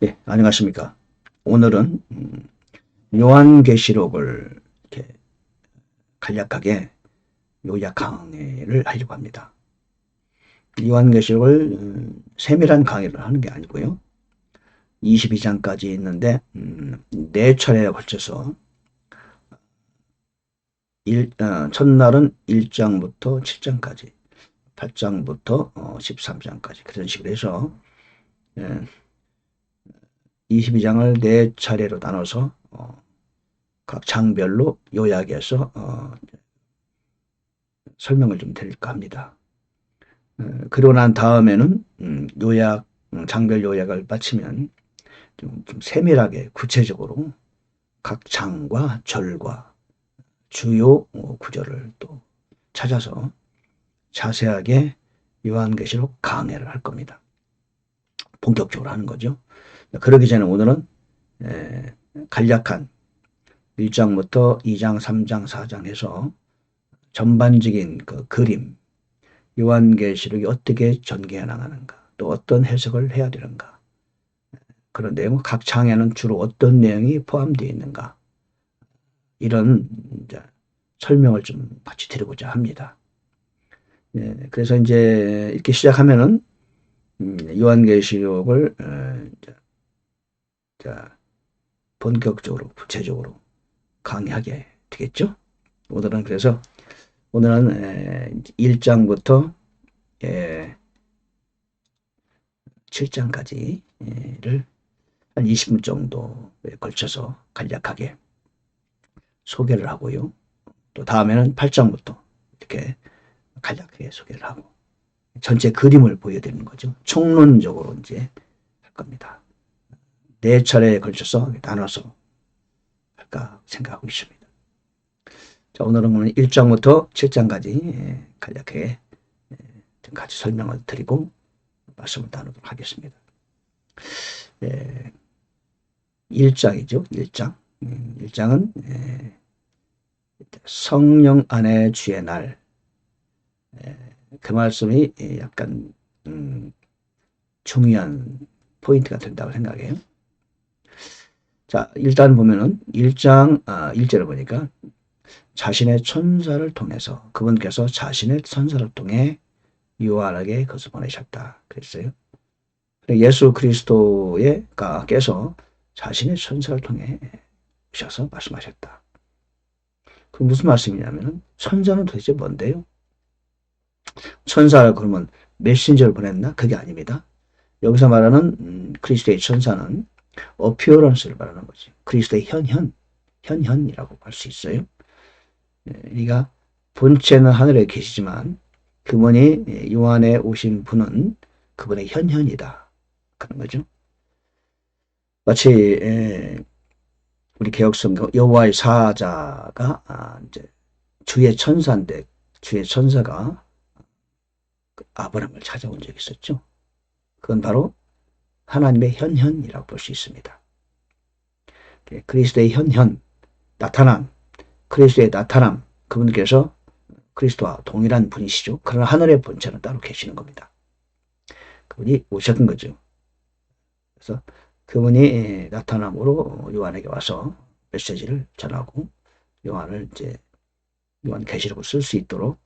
네, 안녕하십니까. 오늘은 음, 요한계시록을 이렇게 간략하게 요약 강의를 하려고 합니다. 요한계시록을 음, 세밀한 강의를 하는 게 아니고요. 22장까지 있는데 음, 네 차례에 걸쳐서 일, 어, 첫날은 1장부터 7장까지 8장부터 어, 13장까지 그런 식으로 해서 예, 22장을 네 차례로 나눠서 어, 각 장별로 요약해서 어, 설명을 좀 드릴까 합니다. 어, 그러고 난 다음에는 음, 요약 음, 장별 요약을 마치면 좀, 좀 세밀하게 구체적으로 각 장과 절과 주요 어, 구절을 또 찾아서 자세하게 요한계시록 강해를 할 겁니다. 본격적으로 하는 거죠. 그러기 전에 오늘은 에, 간략한 1장부터 2장, 3장, 4장 해서 전반적인 그 그림, 요한계시록이 어떻게 전개해 나가는가, 또 어떤 해석을 해야 되는가, 그런 내용, 각 장에는 주로 어떤 내용이 포함되어 있는가, 이런 설명을 좀 같이 드리고자 합니다. 예, 그래서 이제 이렇게 시작하면은 음, 요한계시록을 어, 자, 본격적으로 구체적으로 강의하게 되겠죠. 오늘은 그래서 오늘은 에, 1장부터 에, 7장까지를 한 20분 정도에 걸쳐서 간략하게 소개를 하고요. 또 다음에는 8장부터 이렇게 간략하게 소개를 하고 전체 그림을 보여드리는 거죠. 총론적으로 이제 할 겁니다. 네 차례에 걸쳐서 나눠서 할까 생각하고 있습니다. 자, 오늘은 1장부터 7장까지 간략하게 같이 설명을 드리고 말씀을 나누도록 하겠습니다. 예, 1장이죠. 1장. 1장은 음, 성령 안에 주의 날. 그 말씀이 약간 음, 중요한 포인트가 된다고 생각해요. 자, 일단 보면은 1장 아, 1절을 보니까 자신의 천사를 통해서 그분께서 자신의 천사를 통해 요한에게 그것을 보내셨다. 그랬어요. 예수 그리스도의가 께서 자신의 천사를 통해 오셔서 말씀하셨다. 그 무슨 말씀이냐면은 천사는 도대체 뭔데요? 천사를 그러면 메신저를 보냈나? 그게 아닙니다. 여기서 말하는 음, 그리스도의 천사는 어피어런스를 말하는 거지. 그리스도의 현현, 현현이라고 할 수 있어요. 그러니까 본체는 하늘에 계시지만 그분이 예, 요한에 오신 분은 그분의 현현이다. 그런 거죠. 마치 우리 개혁성경 여호와의 사자가 아, 이제 주의 천사인데 주의 천사가 그 아브라함을 찾아온 적이 있었죠. 그건 바로 하나님의 현현이라고 볼 수 있습니다. 예, 그리스도의 현현, 나타남, 그리스도의 나타남, 그분께서 그리스도와 동일한 분이시죠. 그러나 하늘의 본체는 따로 계시는 겁니다. 그분이 오셨던 거죠. 그래서 그분이 예, 나타남으로 요한에게 와서 메시지를 전하고 요한을 이제 요한 계시록을 쓸 수 있도록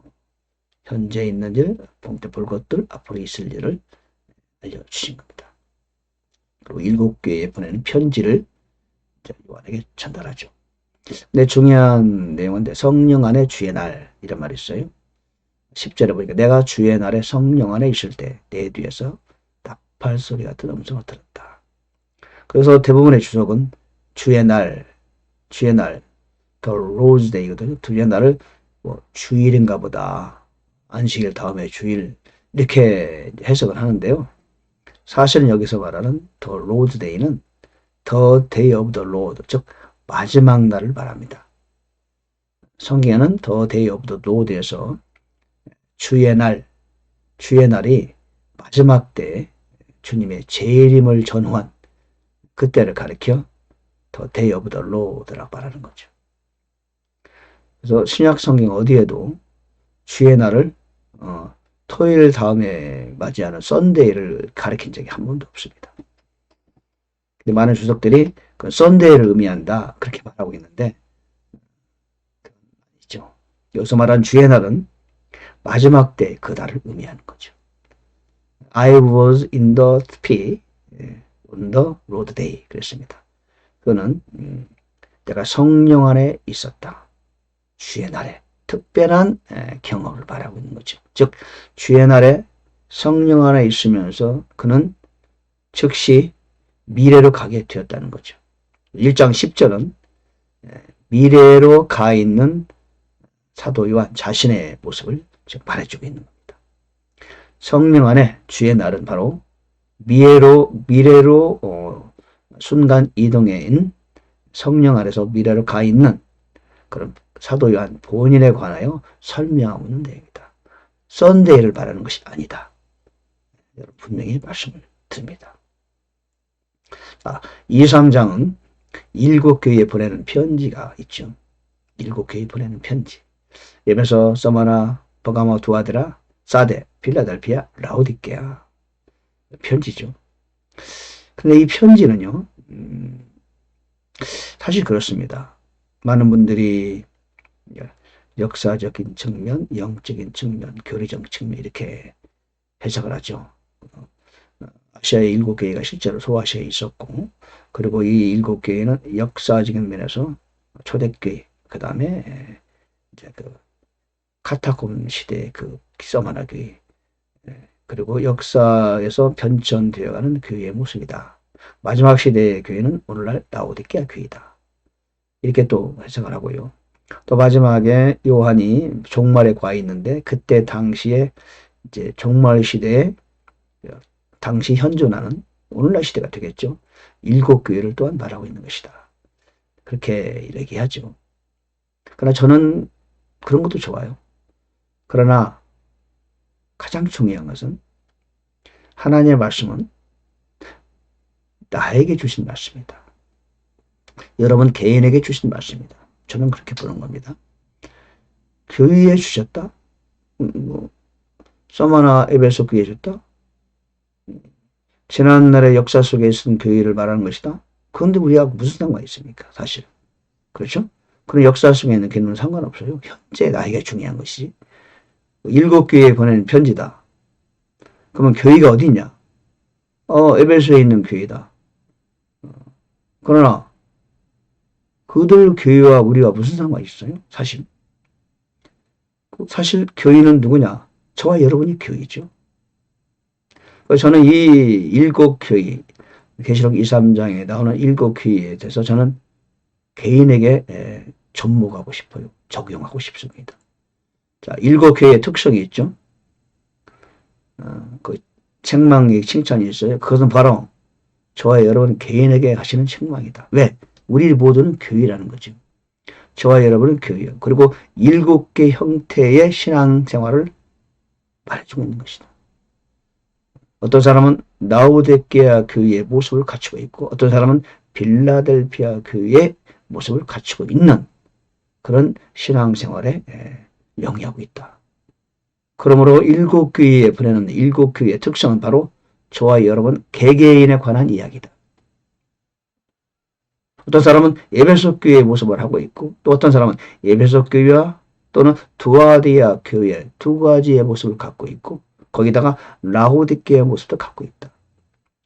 현재 있는 일, 봉태 볼 것들, 앞으로 있을 일을 알려주신 겁니다. 그리고 일곱 개에 보내는 편지를 요한에게 전달하죠. 근데 중요한 내용은 성령 안에 주의 날 이런 말이 있어요. 10절에 보니까 내가 주의 날에 성령 안에 있을 때 내 뒤에서 나팔 소리 같은 음성을 들었다. 그래서 대부분의 주석은 주의 날, 주의 날, 더 로즈 데이거든요. 주의 날을 뭐 주일인가 보다. 안식일 다음에 주일 이렇게 해석을 하는데요. 사실은 여기서 말하는 더 로드 데이는 더 데이 오브 더 로드 즉 마지막 날을 말합니다. 성경에는 더 데이 오브 더 로드에서 주의 날 주의 날이 마지막 때 주님의 재림을 전후한 그때를 가리켜 더 데이 오브 더 로드라고 말하는 거죠. 그래서 신약 성경 어디에도 주의 날을 어, 토요일 다음에 맞이하는 썬데이를 가리킨 적이 한 번도 없습니다. 근데 많은 주석들이 그 썬데이를 의미한다 그렇게 말하고 있는데 아니죠. 여기서 말한 주의 날은 마지막 때 그 날을 의미하는 거죠. I was in the P 예, on the road day 그랬습니다. 그거는 음, 내가 성령 안에 있었다. 주의 날에 특별한 에, 경험을 말하고 있는 거죠. 즉 주의 날에 성령 안에 있으면서 그는 즉시 미래로 가게 되었다는 거죠. 1장 10절은 미래로 가 있는 사도 요한 자신의 모습을 지금 말해주고 있는 겁니다. 성령 안에 주의 날은 바로 미래로 미래로 어, 순간 이동해인 성령 안에서 미래로 가 있는 그런 사도 요한 본인에 관하여 설명하고 있는 내용이다. 썬데이를 말하는 것이 아니다. 분명히 말씀을 드립니다. 자, 2, 3장은 일곱 교회에 보내는 편지가 있죠. 일곱 교회에 보내는 편지. 예면서 서마나 버가모 두아드라 사데 필라델피아 라오디게아 편지죠. 근데 이 편지는요. 음, 사실 그렇습니다. 많은 분들이 역사적인 측면, 영적인 측면, 교리적 측면 이렇게 해석을 하죠. 아시아의 일곱 교회가 실제로 소아시아에 있었고, 그리고 이 일곱 교회는 역사적인 면에서 초대교회, 그 다음에 이제 그 카타콤 시대의 그 서마나 교회, 그리고 역사에서 변천되어가는 교회의 모습이다. 마지막 시대의 교회는 오늘날 라오디게아 교회다. 이렇게 또 해석을 하고요. 또 마지막에 요한이 종말에 과 있는데 그때 당시에 이제 종말 시대에 당시 현존하는 오늘날 시대가 되겠죠. 일곱 교회를 또한 말하고 있는 것이다. 그렇게 얘기하죠. 그러나 저는 그런 것도 좋아요. 그러나 가장 중요한 것은 하나님의 말씀은 나에게 주신 말씀이다. 여러분 개인에게 주신 말씀이다. 저는 그렇게 보는 겁니다. 교회에 주셨다? 음, 뭐, 서마나 에베소 교회에 줬다? 지난날의 역사 속에 있었던 교회를 말하는 것이다? 그런데 우리하고 무슨 상관이 있습니까? 사실. 그렇죠? 그런 역사 속에 있는 교회는 상관없어요. 현재 나에게 중요한 것이 일곱 교회에 보내는 편지다. 그러면 교회가 어디냐? 어, 에베소에 있는 교회다. 그러나 그들 교회와 우리가 무슨 상관이 있어요? 사실. 사실 교회는 누구냐? 저와 여러분이 교회죠. 저는 이 일곱 교회, 계시록 2, 3장에 나오는 일곱 교회에 대해서 저는 개인에게 접목하고 싶어요. 적용하고 싶습니다. 자, 일곱 교회의 특성이 있죠. 어, 그 책망의 칭찬이 있어요. 그것은 바로 저와 여러분 개인에게 하시는 책망이다. 왜? 우리 모두는 교회라는 거죠. 저와 여러분은 교회요. 그리고 일곱 개 형태의 신앙생활을 말해주고 있는 것이다. 어떤 사람은 나우데케아 교회의 모습을 갖추고 있고 어떤 사람은 빌라델피아 교회의 모습을 갖추고 있는 그런 신앙생활에 영위하고 있다. 그러므로 일곱 교회에 보내는 일곱 교회의 특성은 바로 저와 여러분 개개인에 관한 이야기다. 어떤 사람은 에베소 교회의 모습을 하고 있고 또 어떤 사람은 에베소 교회와 또는 두아디아 교회 두 가지의 모습을 갖고 있고 거기다가 라호디케의 모습도 갖고 있다.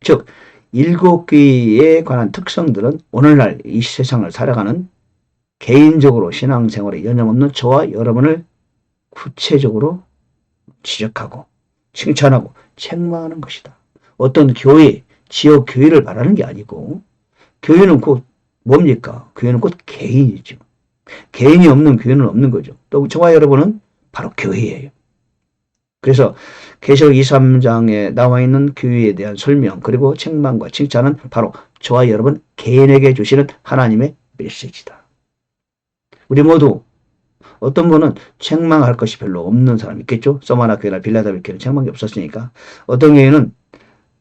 즉 일곱 교회에 관한 특성들은 오늘날 이 세상을 살아가는 개인적으로 신앙생활에 연연없는 저와 여러분을 구체적으로 지적하고 칭찬하고 책망하는 것이다. 어떤 교회, 지역 교회를 말하는 게 아니고 교회는 곧 뭡니까? 교회는 곧 개인이죠. 개인이 없는 교회는 없는 거죠. 또 저와 여러분은 바로 교회예요. 그래서 계시록 2, 3장에 나와 있는 교회에 대한 설명 그리고 책망과 칭찬은 바로 저와 여러분 개인에게 주시는 하나님의 메시지다. 우리 모두 어떤 분은 책망할 것이 별로 없는 사람 있겠죠? 서마나 교회나 빌라다빌 교회는 책망이 없었으니까 어떤 교회는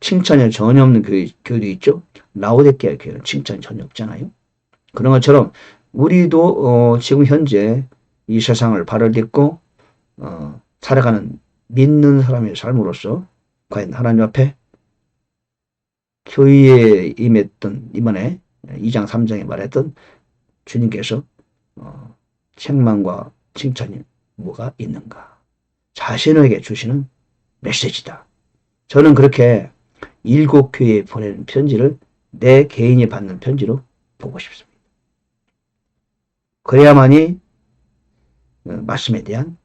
칭찬이 전혀 없는 교회, 교회도 있죠? 라오데케아 교회는 칭찬이 전혀 없잖아요. 그런 것처럼 우리도 어, 지금 현재 이 세상을 발을 딛고 어, 살아가는 믿는 사람의 삶으로서 과연 하나님 앞에 교회에 임했던 이번에 2장 3장에 말했던 주님께서 어, 책망과 칭찬이 뭐가 있는가? 자신에게 주시는 메시지다. 저는 그렇게 일곱 교회에 보내는 편지를 내 개인이 받는 편지로 보고 싶습니다. 그래야만이 어, 말씀에 대한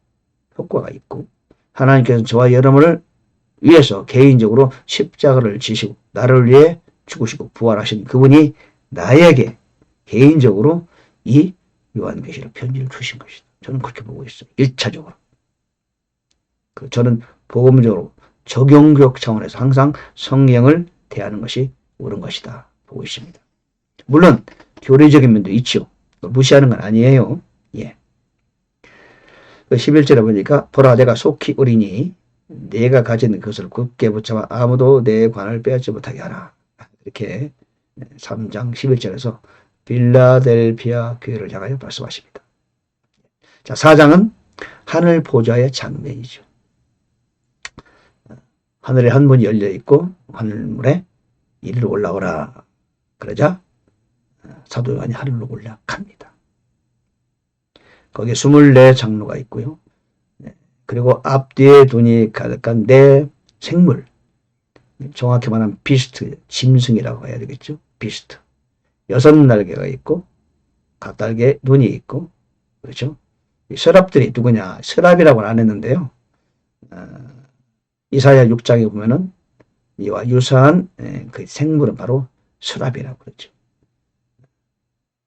효과가 있고 하나님께서 저와 여러분을 위해서 개인적으로 십자가를 지시고 나를 위해 죽으시고 부활하신 그분이 나에게 개인적으로 이 요한계시록 편지를 주신 것이다. 저는 그렇게 보고 있어요. 1차적으로. 그 저는 보험적으로 적용교육 차원에서 항상 성경을 대하는 것이 옳은 것이다. 보고 있습니다. 물론 교리적인 면도 있죠. 무시하는 건 아니에요. 예. 그 11절에 보니까 보라 내가 속히 어리니 내가 가진 것을 굳게 붙잡아 아무도 내 관을 빼앗지 못하게 하라. 이렇게 3장 11절에서 빌라델피아 교회를 향하여 말씀하십니다. 자, 4장은 하늘 보좌의 장면이죠. 하늘에 한 문이 열려 있고 하늘물에 이리로 올라오라. 그러자 사도 요한이 하늘로 올라갑니다. 거기에 24 장로가 있고요. 네, 그리고 앞뒤에 눈이 가득한 네 생물. 정확히 말하면 비스트, 짐승이라고 해야 되겠죠. 비스트. 여섯 날개가 있고, 각 달개에 눈이 있고, 그렇죠. 이 서랍들이 누구냐? 서랍이라고는 안 했는데요. 어, 이사야 6장에 보면은 이와 유사한 에, 그 생물은 바로 서랍이라고 그러죠.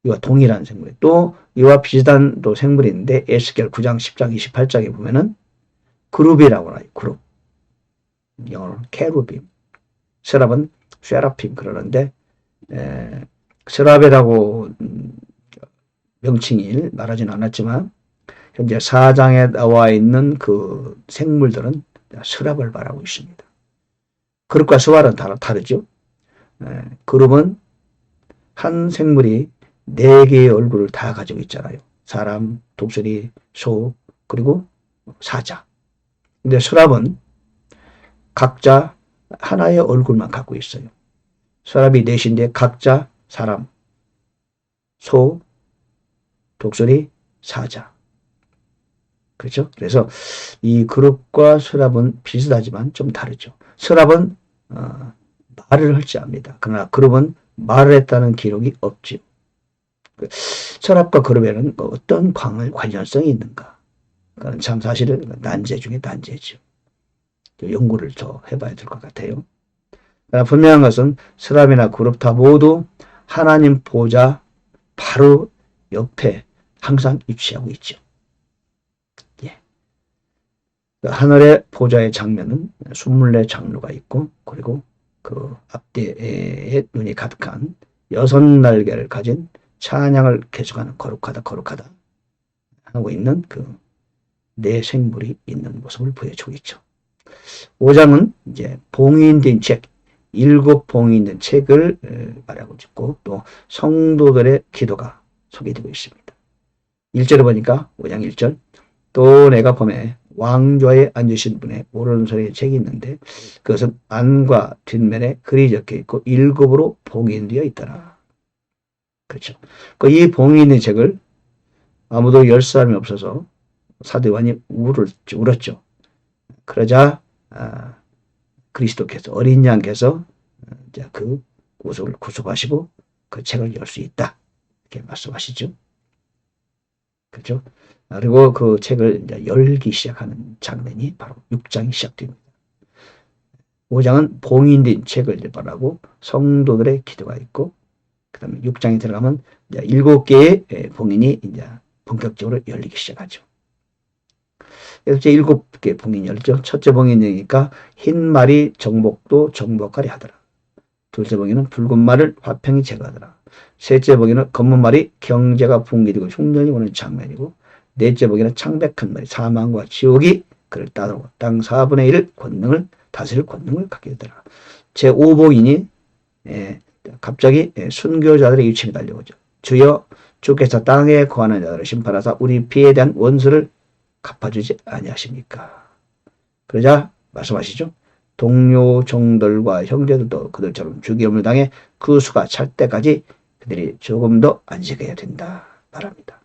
이와 동일한 생물. 또 이와 비슷한 또 생물이 있는데 에스겔 9장, 10장, 28장에 보면은 그룹이라고 하요 그룹. 영어로는 케루빔. 세랍은 쉐라핌 그러는데 에, 세랍이라고 음, 명칭이 말하지는 않았지만 현재 사장에 나와 있는 그 생물들은 서랍을 말하고 있습니다. 그룹과 서랍은 다르죠. 에, 그룹은 한 생물이 네 개의 얼굴을 다 가지고 있잖아요. 사람, 독수리, 소, 그리고 사자. 근데 서랍은 각자 하나의 얼굴만 갖고 있어요. 서랍이 넷인데 각자 사람, 소, 독수리, 사자. 그렇죠? 그래서 이 그룹과 서랍은 비슷하지만 좀 다르죠. 서랍은 어, 말을 할지 압니다. 그러나 그룹은 말을 했다는 기록이 없지요. 그 서랍과 그룹에는 뭐 어떤 광을 관련성이 있는가? 그건 참 사실은 난제 중에 난제죠. 연구를 더 해봐야 될 것 같아요. 그러나 분명한 것은 서랍이나 그룹 다 모두 하나님 보좌 바로 옆에 항상 위치하고 있죠. 예. 그 하늘의 보좌의 장면은 24 장로가 있고 그리고 그 앞뒤에 눈이 가득한 여섯 날개를 가진 찬양을 계속하는 거룩하다 거룩하다 하고 있는 그내 생물이 있는 모습을 보여주고 있죠. 5장은 이제 봉인된 책, 일곱 봉인된 책을 말하고 있고 또 성도들의 기도가 소개되고 있습니다. 1절에 보니까 5장 1절 또 내가 봄에 왕좌에 앉으신 분의 오른손에 책이 있는데 그것은 안과 뒷면에 글이 적혀 있고 일곱으로 봉인되어 있더라. 그렇죠. 그이 봉인의 책을 아무도 열 사람이 없어서 사도 요한이 울었죠. 그러자 아, 그리스도께서 어린 양께서 이제 그 구속을 구속하시고 그 책을 열 수 있다 이렇게 말씀하시죠. 그렇죠? 그리고 그 책을 열기 시작하는 장면이 바로 6장이 시작됩니다. 5장은 봉인된 책을 말하고 성도들의 기도가 있고 그 다음에 6장에 들어가면 이제 7개의 봉인이 이제 본격적으로 열리기 시작하죠. 그래서 일곱 개 봉인이 열죠. 첫째 봉인이니까 흰 말이 정복도 정복하리 하더라. 둘째 봉인은 붉은 말을 화평이 제거하더라. 셋째 봉인은 검은 말이 경제가 붕괴되고 흉년이 오는 장면이고 넷째 봉인은 창백한 말이 사망과 지옥이 그를 따르고 땅 4분의 1을 권능을 다스릴 권능을 갖게 되더라. 제 5봉인이 예, 갑자기 예, 순교자들의 유침이 달려오죠. 주여 주께서 땅에 거하는 자들을 심판하사 우리 피에 대한 원수를 갚아주지 아니하십니까? 그러자 말씀하시죠. 동료 종들과 형제들도 그들처럼 죽임을 당해 그 수가 찰 때까지 그들이 조금 더 안식해야 된다 말합니다.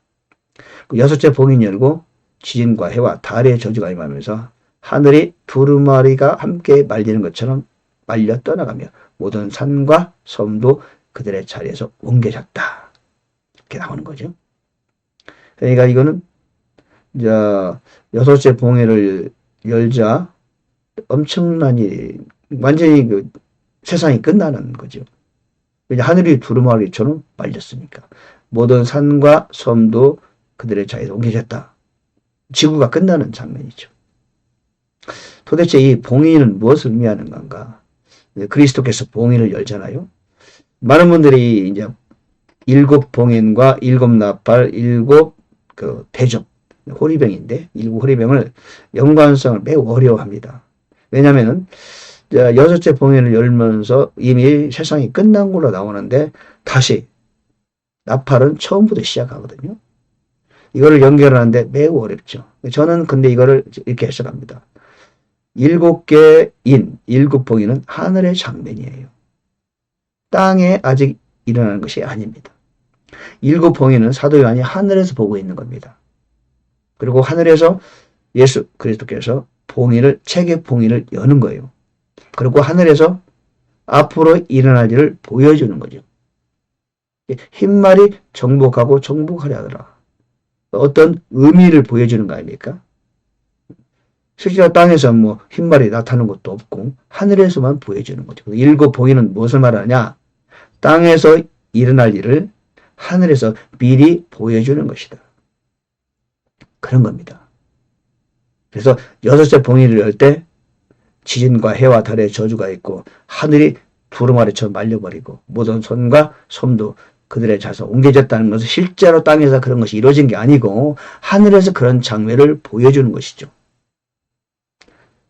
그 여섯째 봉인 열고 지진과 해와 달의 저주가 임하면서 하늘이 두루마리가 함께 말리는 것처럼 말려 떠나가며 모든 산과 섬도 그들의 자리에서 옮겨졌다. 이렇게 나오는 거죠. 그러니까 이거는 이제 여섯째 봉해를 열자 엄청난 일, 완전히 그 세상이 끝나는 거죠. 하늘이 두루마리처럼 말렸으니까 모든 산과 섬도 그들의 자리에서 옮겨졌다. 지구가 끝나는 장면이죠. 도대체 이 봉인은 무엇을 의미하는 건가? 그리스도께서 봉인을 열잖아요. 많은 분들이 이제 일곱 봉인과 일곱 나팔, 일곱 그 대접, 호리병인데 일곱 호리병을 연관성을 매우 어려워합니다. 왜냐하면 여섯째 봉인을 열면서 이미 세상이 끝난 걸로 나오는데 다시 나팔은 처음부터 시작하거든요. 이거를 연결하는데 매우 어렵죠. 저는 근데 이거를 이렇게 해석합니다. 일곱 개 인, 일곱 봉인은 하늘의 장면이에요. 땅에 아직 일어나는 것이 아닙니다. 일곱 봉인은 사도 요한이 하늘에서 보고 있는 겁니다. 그리고 하늘에서 예수 그리스도께서 봉인을 책의 봉인을 여는 거예요. 그리고 하늘에서 앞으로 일어날 일을 보여주는 거죠. 흰말이 정복하고 정복하려 하더라. 어떤 의미를 보여주는 거 아닙니까? 실제로 땅에서 뭐 흰말이 나타나는 것도 없고 하늘에서만 보여주는 거죠. 일곱 봉인은 무엇을 말하냐? 땅에서 일어날 일을 하늘에서 미리 보여주는 것이다. 그런 겁니다. 그래서 여섯째 봉인을 열 때 지진과 해와 달의 저주가 있고 하늘이 두루마리처럼 말려버리고 모든 손과 솜도 그들의 자서 옮겨졌다는 것은 실제로 땅에서 그런 것이 이루어진 게 아니고 하늘에서 그런 장면을 보여주는 것이죠.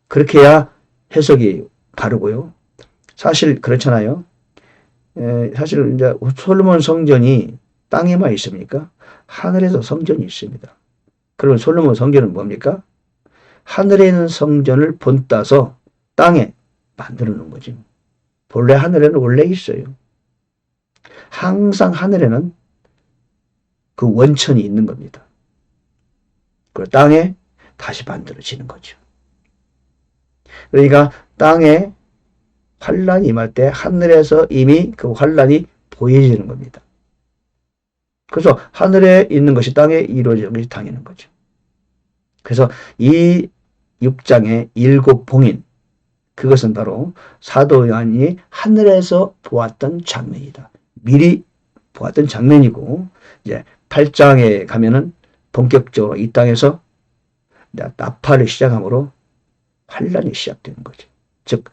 그렇게 해야 해석이 바르고요. 사실 그렇잖아요. 에, 사실 이제 솔로몬 성전이 땅에만 있습니까? 하늘에서 성전이 있습니다. 그러면 솔로몬 성전은 뭡니까? 하늘에 있는 성전을 본따서 땅에 만들어 놓은 거지. 본래 하늘에는 원래 있어요. 항상 하늘에는 그 원천이 있는 겁니다. 그 땅에 다시 만들어지는 거죠. 그러니까 땅에 환란이 임할 때 하늘에서 이미 그 환란이 보여지는 겁니다. 그래서 하늘에 있는 것이 땅에 이루어지는 것이 당연한 거죠. 그래서 이 6장의 일곱 봉인 그것은 바로 사도 요한이 하늘에서 보았던 장면이다. 미리 보았던 장면이고 이제 8장에 가면은 본격적으로 이 땅에서 나팔을 시작함으로 환란이 시작되는 거죠. 즉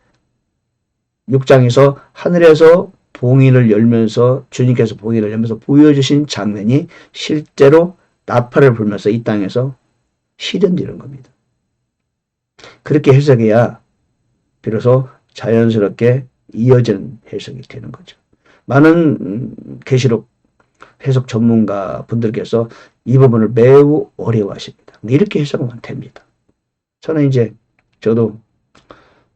6장에서 하늘에서 봉인을 열면서 주님께서 봉인을 열면서 보여주신 장면이 실제로 나팔을 불면서 이 땅에서 실현되는 겁니다. 그렇게 해석해야 비로소 자연스럽게 이어지는 해석이 되는 거죠. 많은 계시록 해석 전문가 분들께서 이 부분을 매우 어려워하십니다. 이렇게 해석하면 됩니다. 저는 이제 저도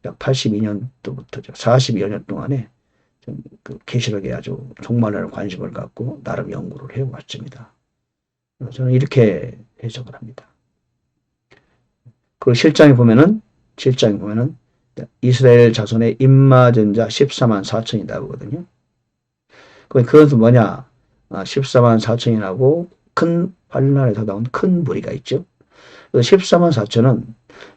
약 82년도부터 42여 년 동안에 그 계시록에 아주 종말하는 관심을 갖고 나름 연구를 해왔습니다. 저는 이렇게 해석을 합니다. 그 실장에 보면은 실장에 보면은 이스라엘 자손의 임마전자 14만 4천이 나오거든요. 그것은 뭐냐? 14만 아, 4천이 나고 큰 환란에서 나온 큰 무리가 있죠. 14만 4천은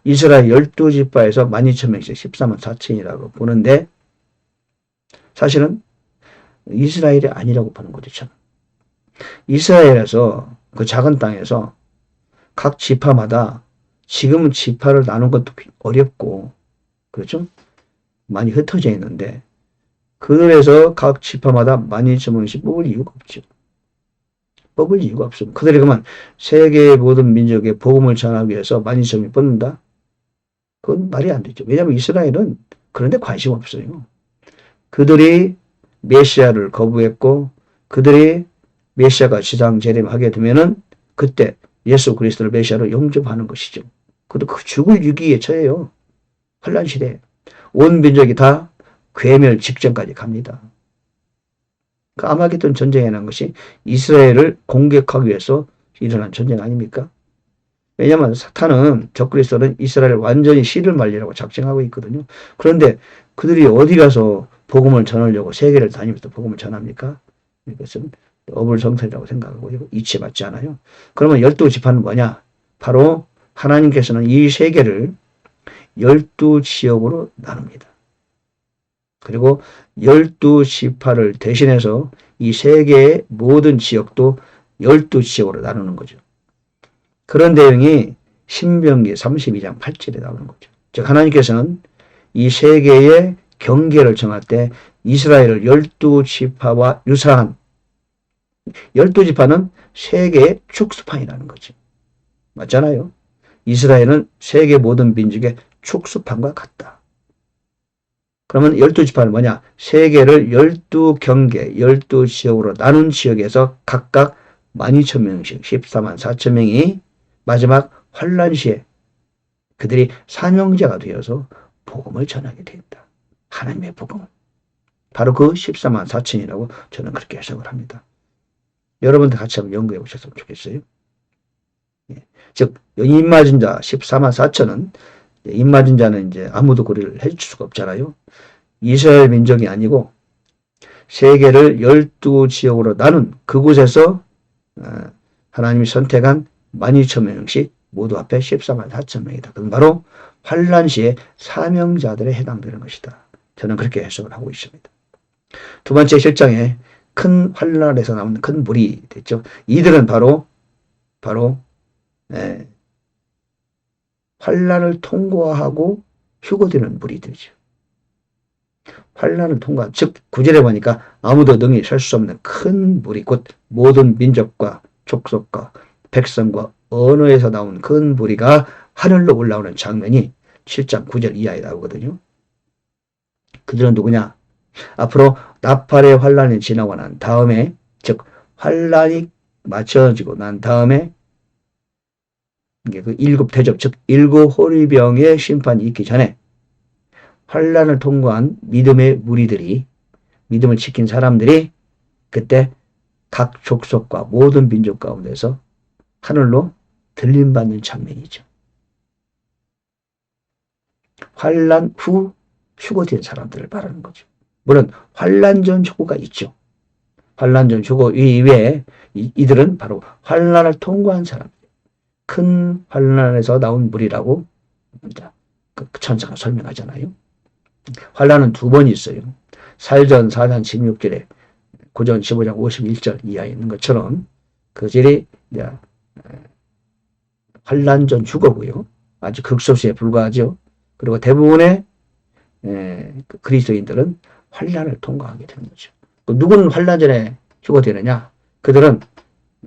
이스라엘 12지파에서 12,000명씩 14만 4천이라고 보는데 사실은 이스라엘이 아니라고 보는 거죠. 저는. 이스라엘에서 그 작은 땅에서 각 지파마다 지금은 지파를 나눈 것도 어렵고 그렇죠? 많이 흩어져 있는데 그들에서 각 지파마다 12,000명씩 뽑을 이유가 없죠. 뽑을 이유가 없습니다. 그들이 그러면 세계의 모든 민족의 복음을 전하기 위해서 12,000명이 뽑는다? 그건 말이 안 되죠. 왜냐하면 이스라엘은 그런데 관심 없어요. 그들이 메시아를 거부했고 그들이 메시아가 지상 재림하게 되면은 그때 예수 그리스도를 메시아로 영접하는 것이죠. 그도 그 죽을 위기에 처해요. 환란 시대. 온 민족이 다 괴멸 직전까지 갑니다. 그 아마겟돈 전쟁이라는 것이 이스라엘을 공격하기 위해서 일어난 전쟁 아닙니까? 왜냐하면 사탄은 적그리스도는 이스라엘을 완전히 씨를 말리라고 작정하고 있거든요. 그런데 그들이 어디 가서 복음을 전하려고 세계를 다니면서 복음을 전합니까? 이것은 어불성설이라고 생각하고 이치에 맞지 않아요. 그러면 열두 지파는 뭐냐? 바로 하나님께서는 이 세계를 열두 지역으로 나눕니다. 그리고 열두 지파를 대신해서 이 세계의 모든 지역도 열두 지역으로 나누는 거죠. 그런 내용이 신명기 32장 8절에 나오는 거죠. 즉 하나님께서는 이 세계의 경계를 정할 때 이스라엘을 열두 지파와 유사한 열두 지파는 세계의 축소판이라는 거죠. 맞잖아요. 이스라엘은 세계 모든 민족의 축소판과 같다. 그러면 열두 지파는 뭐냐? 세계를 열두 경계, 열두 지역으로 나눈 지역에서 각각 12,000명씩 14만 4천 명이 마지막 환란 시에 그들이 사명자가 되어서 복음을 전하게 된다. 하나님의 복음을. 바로 그 14만 4천이라고 저는 그렇게 해석을 합니다. 여러분들 같이 한번 연구해 보셨으면 좋겠어요. 예. 즉, 입맞은 자 14만 4천은 입 맞은 자는 이제 아무도 고리를 해줄 수가 없잖아요. 이스라엘 민족이 아니고 세계를 열두 지역으로 나눈 그곳에서 어, 하나님이 선택한 12,000명씩 모두 앞에 14만 4천 명이다. 그건 바로 환란 시에 사명자들에 해당되는 것이다. 저는 그렇게 해석을 하고 있습니다. 두 번째 실장에 큰 환란에서 나오는 큰 물이 됐죠. 이들은 바로 바로 예, 환란을 통과하고 휴거되는 무리들이죠. 환란을 통과, 즉 구절에 보니까 아무도 능히 설 수 없는 큰 무리, 곧 모든 민족과 족속과 백성과 언어에서 나온 큰 무리가 하늘로 올라오는 장면이 7장 9절 이하에 나오거든요. 그들은 누구냐? 앞으로 나팔의 환란이 지나고 난 다음에, 즉 환란이 맞춰지고 난 다음에 그 일곱 대접, 즉 일곱 호리병의 심판이 있기 전에 환란을 통과한 믿음의 무리들이 믿음을 지킨 사람들이 그때 각 족속과 모든 민족 가운데서 하늘로 들림받는 장면이죠. 환란 후 휴거된 사람들을 말하는 거죠. 물론 환란 전 휴거가 있죠. 환란 전 휴거 이외에 이들은 바로 환란을 통과한 사람. 큰 환란에서 나온 물이라고 그 천사가 설명하잖아요. 환란은 두 번 있어요. 살전 4장 16절에 고전 15장 51절 이하에 있는 것처럼 그 절이 환란 전 휴거고요. 아주 극소수에 불과하죠. 그리고 대부분의 그 그리스도인들은 환란을 통과하게 되는 거죠. 그 누구는 환란 전에 휴거되느냐? 그들은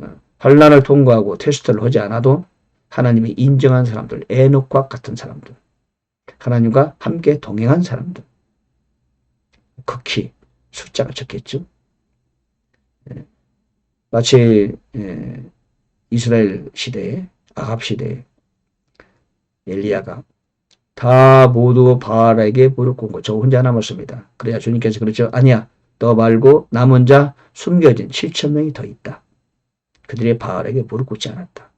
어, 환란을 통과하고 테스트를 하지 않아도 하나님이 인정한 사람들, 에녹과 같은 사람들, 하나님과 함께 동행한 사람들, 극히 숫자가 적겠죠. 예. 마치 예, 이스라엘 시대에 아합 시대에 엘리야가 다 모두 바알에게 무릎 꿇고 저 혼자 남았습니다. 그래야 주님께서 그러죠. 아니야. 너 말고 남은 자 숨겨진 7천 명이 더 있다. 그들이 바알에게 무릎 꿇지 않았다.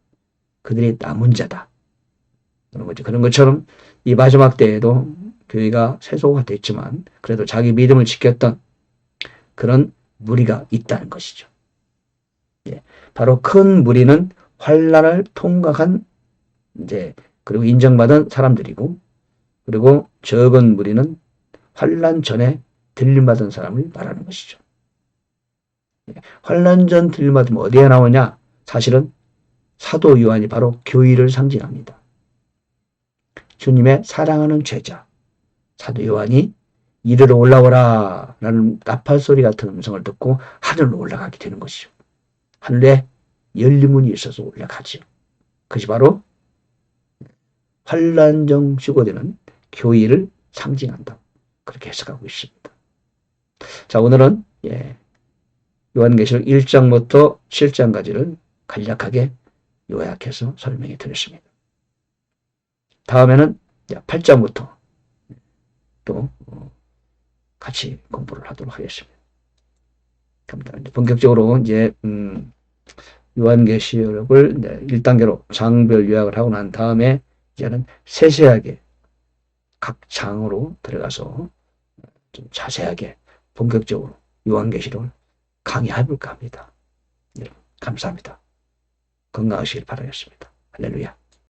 그들이 남은 자다. 그런 거죠. 그런 것처럼 이 마지막 때에도 교회가 세소가 됐지만 그래도 자기 믿음을 지켰던 그런 무리가 있다는 것이죠. 예. 바로 큰 무리는 환란을 통과한 이제 그리고 인정받은 사람들이고 그리고 적은 무리는 환란 전에 들림받은 사람을 말하는 것이죠. 예. 환란 전 들림받으면 어디에 나오냐? 사실은 사도 요한이 바로 교의를 상징합니다. 주님의 사랑하는 제자 사도 요한이 이리로 올라오라 라는 나팔 소리 같은 음성을 듣고 하늘로 올라가게 되는 것이죠. 하늘에 열리문이 있어서 올라가죠. 그것이 바로 환란정 휴거되는 교의를 상징한다. 그렇게 해석하고 있습니다. 자 오늘은 예, 요한계시록 1장부터 7장까지를 간략하게 요약해서 설명해 드렸습니다. 다음에는 8장부터 또 어, 같이 공부를 하도록 하겠습니다. 감사합니다. 본격적으로 이제 음, 요한계시록을 이제 1단계로 장별 요약을 하고 난 다음에 이제는 세세하게 각 장으로 들어가서 좀 자세하게 본격적으로 요한계시록을 강의해 볼까 합니다. 여러분 감사합니다. 건강하시길 바라겠습니다. 할렐루야.